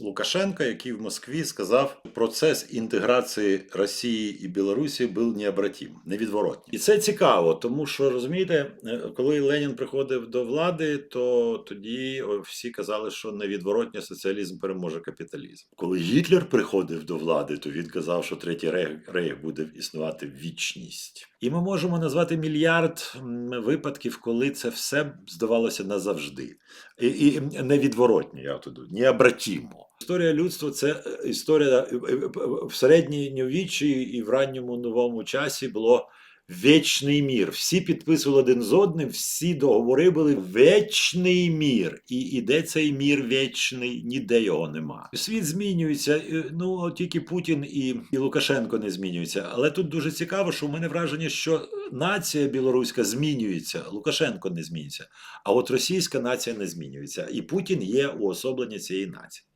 Лукашенка, який в Москві сказав, процес інтеграції Росії і Білорусі був необратим, невідворотний. І це цікаво, тому що розумієте, е, коли Ленін приходив до влади, то тоді всі казали, що невідворотньо соціалізм переможе капіталізм. Коли Гітлер приходив до влади, то він казав, що третій рейх буде існувати вічність. І ми можемо назвати мільярд випадків, коли це все здавалося назавжди. І, і невідворотньо, я туди, необратимо. Історія людства це е, історія е, е, в середньовіччі і в ранньому новому часі було вічний мір. Всі підписували один з одним, всі договори були вічний мір. І іде цей мір вічний, ніде його нема. Світ змінюється. Ну тільки Путін і, і Лукашенко не змінюються. Але тут дуже цікаво, що у мене враження, що нація білоруська змінюється, Лукашенко не змінюється. А от російська нація не змінюється, і Путін є уособлення цієї нації.